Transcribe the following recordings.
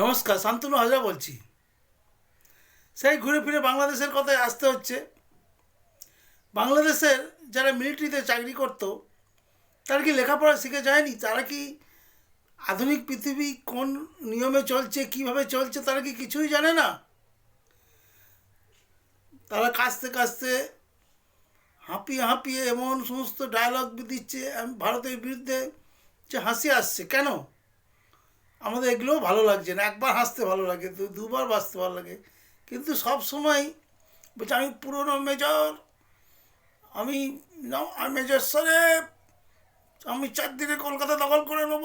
নমস্কার, শান্তনু হাজরা বলছি। সেই ঘুরে ফিরে বাংলাদেশের কথায় আসতে হচ্ছে। বাংলাদেশের যারা মিলিটারিতে চাকরি করতো, তারা কি লেখাপড়া শিখে যায়নি? তারা কি আধুনিক পৃথিবী কোন নিয়মে চলছে, কীভাবে চলছে, তারা কি কিছুই জানে না? তারা কাঁচতে কাঁচতে হাঁপিয়ে হাঁপিয়ে এমন সমস্ত ডায়লগ দিচ্ছে ভারতের বিরুদ্ধে যে হাসি আসছে। কেন? আমাদের এগুলোও ভালো লাগছে না। একবার হাসতে ভালো লাগে দুবার বাঁচতে ভালো লাগে। কিন্তু সব সময় বলছে, আমি পুরনো মেজর, আমি ন- আমি মেজর সাহেব আমি চার দিনে কলকাতা দখল করে নেব।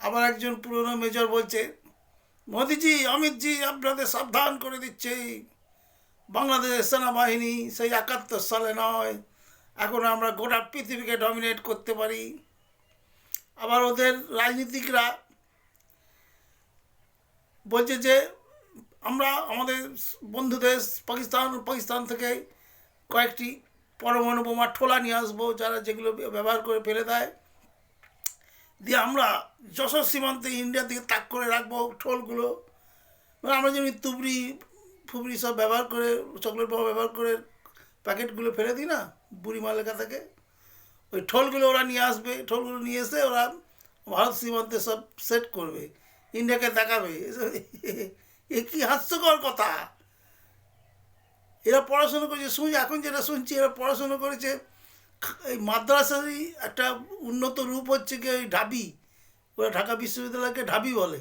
আবার একজন পুরনো মেজর বলছে, মোদিজি অমিতজি আপনাদের সাবধান করে দিচ্ছে। বাংলাদেশের সেনাবাহিনী সেই একাত্তর সালে নয়, এখন আমরা গোটা পৃথিবীকে ডমিনেট করতে পারি। আবার ওদের রাজনীতিকরা বলছে যে আমরা আমাদের বন্ধু দেশ পাকিস্তান পাকিস্তান থেকে কয়েকটি পরমাণু বোমা ঠোলা নিয়ে আসব, যারা যেগুলো ব্যবহার করে ফেলে দেয়। দিয়ে আমরা যশোর সীমান্তে ইন্ডিয়া থেকে তাক করে রাখব ঠোলগুলো। মানে আমরা যেমনি তুবড়ি, ফুবড়ি সব ব্যবহার করে, চকলেট বোমা ব্যবহার করে প্যাকেটগুলো ফেলে দিই না, বুড়ি মাল লেখা থাকে, ওই ঠোলগুলো ওরা নিয়ে আসবে, ঠোলগুলো নিয়ে এসে ওরা ভারত সীমান্তে সব সেট করবে। ইন্ডিয়াকে দেখাবে। এ কি হাস্যকর কথা। এরা পড়াশুনো করেছে। শুনছি, এখন যেটা শুনছি, এরা পড়াশুনো করেছে। এই মাদ্রাসারই একটা উন্নত রূপ হচ্ছে কি ওই ঢাবি। ওরা ঢাকা বিশ্ববিদ্যালয়কে ঢাবি বলে।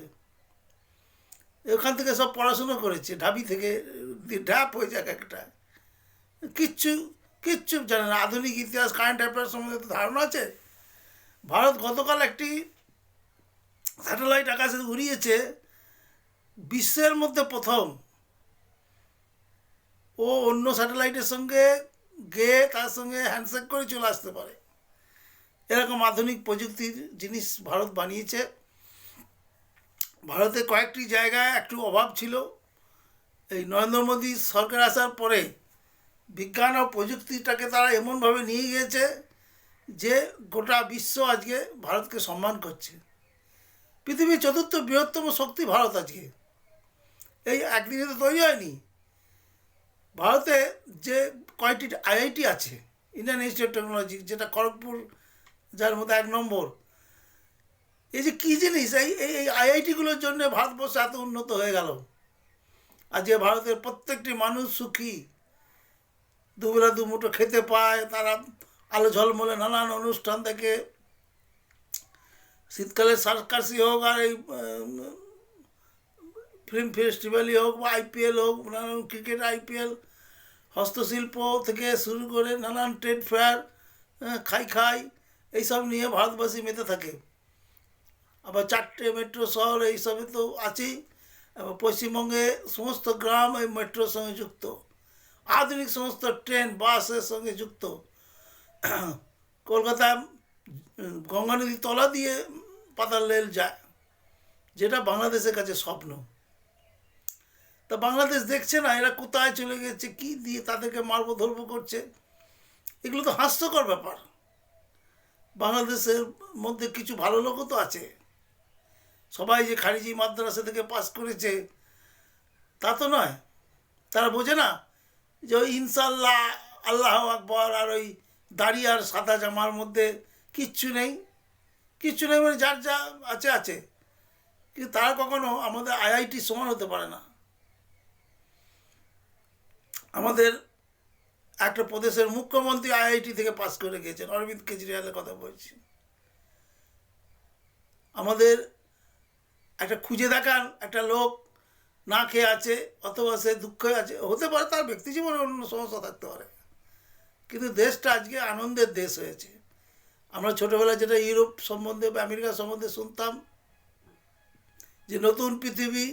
ওখান থেকে সব পড়াশুনো করেছে। ঢাবি থেকে ঢ্যাপ হয়ে যাক একটা। কিচ্ছু কিচ্ছু জানে না। আধুনিক ইতিহাস কারেন্ট অ্যাফেয়ার্স সম্বন্ধে তো ধারণা আছে। ভারত গতকাল একটি স্যাটেলাইট আকাশে উড়িয়েছে, বিশ্বের মধ্যে প্রথম। ও অন্য স্যাটেলাইটের সঙ্গে গিয়ে তার সঙ্গে হ্যান্ডশেক করে চলে আসতে পারে। এরকম আধুনিক প্রযুক্তির জিনিস ভারত বানিয়েছে। ভারতে কয়েকটি জায়গায় একটু অভাব ছিল। এই নরেন্দ্র মোদী সরকার আসার পরে বিজ্ঞান ও প্রযুক্তিটাকে তারা এমনভাবে নিয়ে গিয়েছে যে গোটা বিশ্ব আজকে ভারতকে সম্মান করছে। পৃথিবীর চতুর্থ বৃহত্তম শক্তি ভারত আজকে। এই একদিনে তো তৈরি হয়নি। ভারতে যে কয়টি আইআইটি আছে ইন্ডিয়ান ইনস্টিটিউট টেকনোলজি যেটা খড়গপুর, যার মধ্যে এক নম্বর, এই যে কী জিনিস, এই এই এই আইআইটিগুলোর জন্য ভারতবর্ষ এত উন্নত হয়ে গেল। আজকে ভারতের প্রত্যেকটি মানুষ সুখী, দুবেলা দু দুমুঠো খেতে পায়, তারা আলো ঝলমলে নানান অনুষ্ঠান থেকে শীতকালে সার্কাসই হোক আর এই ফিল্ম ফেস্টিভ্যালই হোক বা আইপিএল হোক, নানান ক্রিকেট, আইপিএল, হস্তশিল্প থেকে শুরু করে নানান ট্রেড ফেয়ার খাই খাই, এইসব নিয়ে ভারতবাসী মেতে থাকে। আবার চারটে মেট্রো শহর এইসবে তো আছেই। এবং পশ্চিমবঙ্গে সমস্ত গ্রাম এই মেট্রোর সঙ্গে যুক্ত। আধুনিক সমস্ত ট্রেন, বাসের সঙ্গে যুক্ত। কলকাতা গঙ্গা নদীর তলা দিয়ে পাতাল রেল যায় যেটা বাংলাদেশের কাছে স্বপ্ন। তা বাংলাদেশ দেখছে না, এরা কোথায় চলে গেছে, কি দিয়ে তাদেরকে মারবো ধরবো করছে? এগুলো তো হাস্যকর ব্যাপার। বাংলাদেশের মধ্যে কিছু ভালো লোকও তো আছে। সবাই যে খারিজি মাদ্রাসা থেকে পাস করেছে, তা তো নয়। তারা বোঝে না যে ওই ইনশাল্লাহ আল্লাহ আকবর আর ওই দাড়ি আর সাদা জামার মধ্যে কিচ্ছু নেই। কিচ্ছু নেই মানে যার যা আছে আছে। কিন্তু তারা কখনো আমাদের আইআইটি সমান হতে পারে না। আমাদের একটা প্রদেশের মুখ্যমন্ত্রী আইআইটি থেকে পাস করে গেছেন, অরবিন্দ কেজরিওয়ালের কথা বলছি। আমাদের একটা খুঁজে দেখান, একটা লোক না খেয়ে আছে, অথবা সে দুঃখে আছে, হতে পারে তার ব্যক্তি জীবনে অন্য সমস্যা থাকতে পারে। কিন্তু দেশটা আজকে আনন্দের দেশ হয়েছে। আমরা ছোটোবেলায় যেটা ইউরোপ সম্বন্ধে বা আমেরিকা সম্বন্ধে শুনতাম যে নতুন পৃথিবী,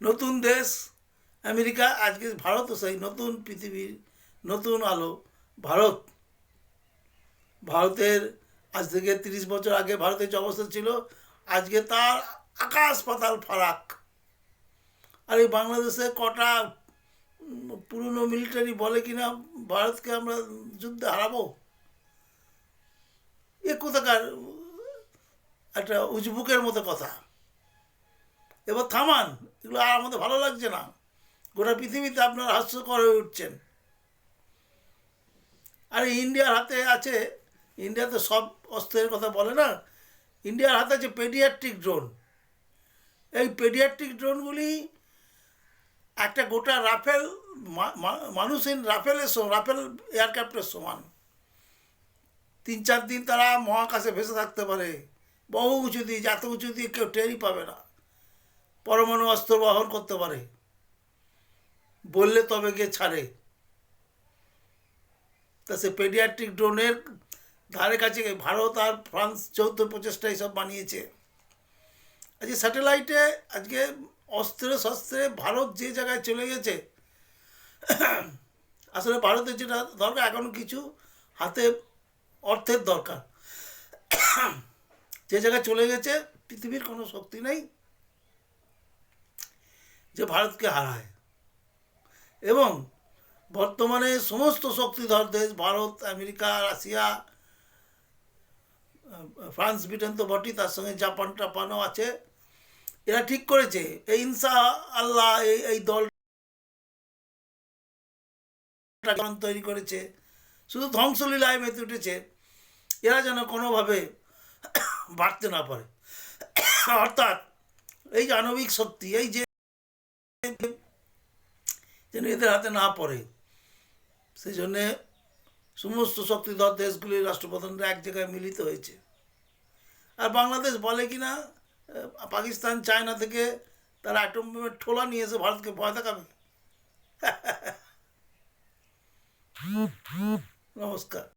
নতুন দেশ, আমেরিকা, আজকে ভারতও সেই নতুন পৃথিবীর নতুন আলো, ভারত। ভারতের আজ থেকে তিরিশ বছর আগে ভারতের যে অবস্থা ছিল, আজকে তার আকাশ পাতাল ফারাক। আর এই বাংলাদেশে কটা পুরনো মিলিটারি বলে কিনা ভারতকে আমরা যুদ্ধে হারাবো? এ কোথাকার, একটা উজবুকের মতো কথা। এবার থামান, এগুলো আর আমাদের ভালো লাগছে না। গোটা পৃথিবীতে আপনারা হাস্যকর হয়ে উঠছেন। আর ইন্ডিয়ার হাতে আছে ইন্ডিয়া তো সব অস্ত্রের কথা বলে না, ইন্ডিয়ার হাতে আছে পেডিয়াট্রিক ড্রোন এই পেডিয়াট্রিক ড্রোনগুলি একটা গোটা রাফেল মানুষহীন রাফেলের রাফেল এয়ারক্রাফটের সমান। তিন চার দিন তারা মহাকাশে ভেসে থাকতে পারে। বহু উঁচু দিয়ে এত উঁচু দিয়ে কেউ টেরই পাবে না। পরমাণু অস্ত্র বহন করতে পারে। বললে তবে গিয়ে ছাড়ে। তা সে পেডিয়াট্রিক ড্রোনের ধারে কাছে ভারত আর ফ্রান্স যৌথ প্রচেষ্টা এইসব বানিয়েছে। আজকে স্যাটেলাইটে আজকে অস্ত্রে শস্ত্রে ভারত যে জায়গায় চলে গেছে, আসলে ভারতের যেটা দরকার এখনও কিছু হাতে অর্থের দরকার। যে জায়গায় চলে গেছে, পৃথিবীর কোনো শক্তি নেই যে ভারতকে হারায়। এবং বর্তমানে সমস্ত শক্তিধর দেশ, Bharat, America, Russia, France, Britain তো বটি তার সঙ্গে জাপান, টাপানও আছে। এরা ঠিক করেছে, এই ইনসা, আল্লাহ, এই এই দল তৈরি করেছে। শুধু ধ্বংসলীলায় মেতে উঠেছে, এরা যেন কোনোভাবে বাড়তে না পারে। অর্থাৎ এই যে আণবিক শক্তি, এই যে যেন এদের হাতে না পড়ে, সেই জন্যে সমস্ত শক্তিধর দেশগুলির রাষ্ট্রপ্রধানরা এক জায়গায় মিলিত হয়েছে। আর বাংলাদেশ বলে কি না পাকিস্তান, চায়না থেকে তারা অ্যাটম বোমের ঠোলা নিয়ে এসে ভারতকে ভয় দেখাবে। নমস্কার